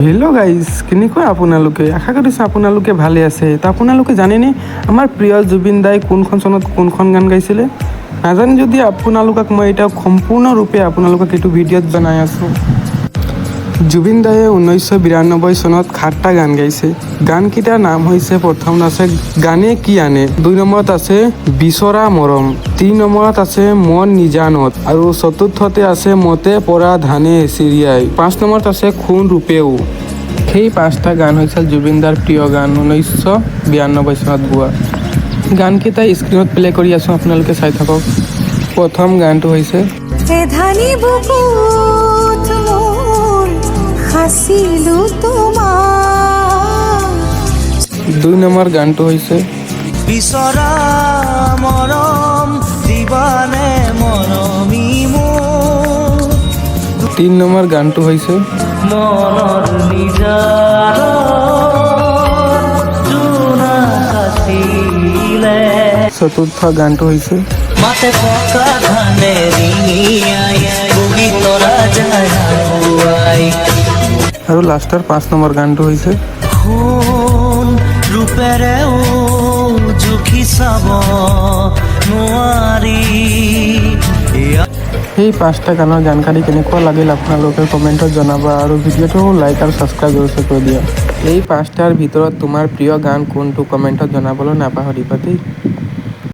Hello' guys কেনেকুৱা আপোনালোকে আশা কৰিছোঁ আপোনালোকে ভালে আছে তো আপোনালোকে জানেনে আমাৰ প্ৰিয় জুবিন দাই কোনখন চনত কোনখন গান গাইছিলে নাজানে যদি আপোনালোকক মই এতিয়া সম্পূৰ্ণৰূপে আপোনালোকক এইটো ভিডিঅ'ত বনাই আছোঁ জুবিন দায়ে ঊনৈছশ বিৰান্নব্বৈ চনত সাতটা গান গাইছে। গানকেইটাৰ নাম হৈছে প্ৰথম আছে গানে কি আনে, দুই নম্বৰত আছে বিচৰা মৰম, তিনি নম্বৰত আছে মন নিজানত, আৰু চতুৰ্থতে আছে মতে পৰা ধানে চিৰিয়াই, পাঁচ নম্বৰত আছে খুন ৰূপেও। সেই পাঁচটা গান হৈছিল জুবিন দাৰ প্ৰিয় গান ঊনৈছশ বিৰান্নব্বৈ চনত গোৱা। গানকেইটা স্ক্ৰীণত প্লে কৰি আছোঁ, আপোনালোকে চাই থাকক। প্ৰথম গানটো হৈছে সাঁচিলো তোমাৰ দুই নম্বৰ গানটো হৈছে বিচৰা মৰম দিবানে মৰমী মোৰ। তিন নম্বৰ গানটো হৈছে মনৰ নিজাৰ জোনা চতুৰ্থ গানটো হৈছে মাতে পকা ধানে ৰিঙিয়াই আৰু লাষ্টৰ পাঁচ নম্বৰ গানটো হৈছে সোণ ৰূপেৰেও জুখি চাব নোৱাৰি এয়া সেই পাঁচটা গানৰ জানকাৰী কেনেকুৱা লাগিল আপোনালোকে কমেণ্টত জনাব আৰু ভিডিঅ'টো লাইক আৰু ছাবস্ক্ৰাইব জৰুৰছে কৰি দিয়া। এই পাঁচটাৰ ভিতৰত তোমাৰ প্ৰিয় গান কোনটো কমেণ্টত জনাবলৈ নাপাহৰিবা দেই।